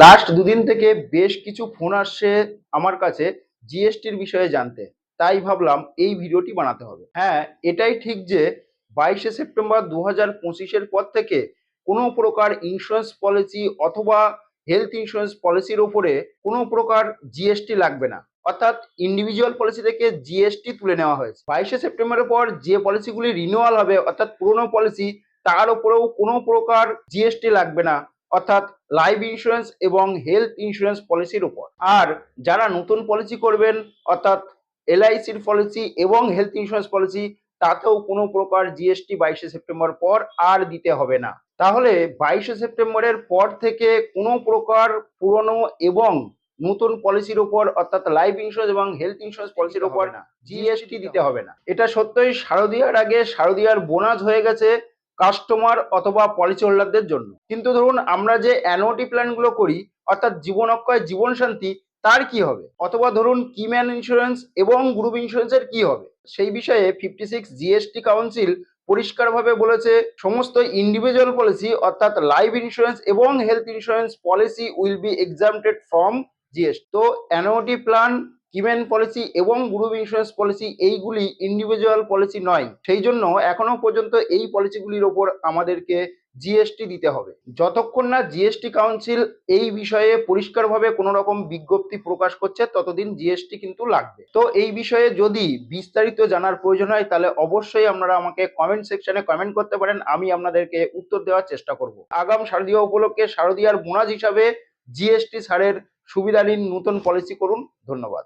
Last দুদিন থেকে বেশ কিছু ফোন আসছে আমার কাছে জিএসটির বিষয়ে জানতে। তাই ভাবলাম এই ভিডিওটি বানাতে হবে। হ্যাঁ এটাই ঠিক যে বাইশে সেপ্টেম্বর দু হাজার পঁচিশের পর থেকে কোনো প্রকার ইন্স্যুরেন্স পলিসি অথবা হেলথ ইন্স্যুরেন্স পলিসির ওপরে কোনো প্রকার জিএসটি লাগবে না। অর্থাৎ ইন্ডিভিজুয়াল পলিসি থেকে জিএসটি তুলে নেওয়া হয়েছে। বাইশে সেপ্টেম্বরের পর যে পলিসিগুলি রিনিউয়াল হবে, অর্থাৎ পুরনো পলিসি তার ওপরেও কোনো প্রকার জিএসটি লাগবে না। অর্থাৎ লাইফ ইন্স্যুরেন্স এবং হেলথ ইন্স্যুরেন্স পলিসির উপর। আর যারা নতুন পলিসি করবেন অর্থাৎ এলআইসির পলিসি এবং হেলথ ইন্স্যুরেন্স পলিসি তাতেও কোনো প্রকার জিএসটি বাইশে সেপ্টেম্বর পর আর দিতে হবে না। তাহলে বাইশে সেপ্টেম্বরের পর থেকে কোনো প্রকার পুরনো এবং নতুন পলিসির উপর অর্থাৎ লাইফ ইন্স্যুরেন্স এবং হেলথ ইন্স্যুরেন্স পলিসির উপর না। জিএসটি দিতে হবে না। এটা সত্যই শারদীয়ার আগে শারদীয়ার বোনাস হয়ে গেছে। কাস্টমার অথবা পলিসি হোল্ডারদের জন্য। কিন্তু ধরুন, আমরা যে অ্যানুইটি প্ল্যানগুলো করি, অর্থাৎ জীবন অক্ষয়, জীবন শান্তি, তার কি হবে? অথবা ধরুন কিম্যান ইন্স্যুরেন্স এবং গ্রুপ ইন্স্যুরেন্সের কি হবে? সেই বিষয়ে ফিফটি সিক্স জিএসটি কাউন্সিল পরিষ্কারভাবে বলেছে, সমস্ত ইন্ডিভিজুয়াল পলিসি অর্থাৎ লাইফ ইন্স্যুরেন্স এবং health insurance policy will be exempted from GST তো অ্যানুইটি প্ল্যান কিমেন পলিসি এবং গ্রুপ ইন্স্যুরেন্স পলিসি এইগুলি ইন্ডিভিজুয়াল পলিসি নয়। সেই জন্য এখনও পর্যন্ত এই পলিসিগুলির ওপর আমাদেরকে জিএসটি দিতে হবে। যতক্ষণ না জিএসটি কাউন্সিল এই বিষয়ে পরিষ্কারভাবে কোনো রকম বিজ্ঞপ্তি প্রকাশ করছে, ততদিন জিএসটি কিন্তু লাগবে। তো এই বিষয়ে যদি বিস্তারিত জানার প্রয়োজন হয়, তাহলে অবশ্যই আপনারা আমাকে কমেন্ট সেকশনে কমেন্ট করতে পারেন, আমি আপনাদেরকে উত্তর দেওয়ার চেষ্টা করব। আগাম শারদীয় উপলক্ষে শারদীয়ার বোনাস হিসাবে জিএসটি ছাড়ের সুবিধা নিন নতুন পলিসি করুন। ধন্যবাদ।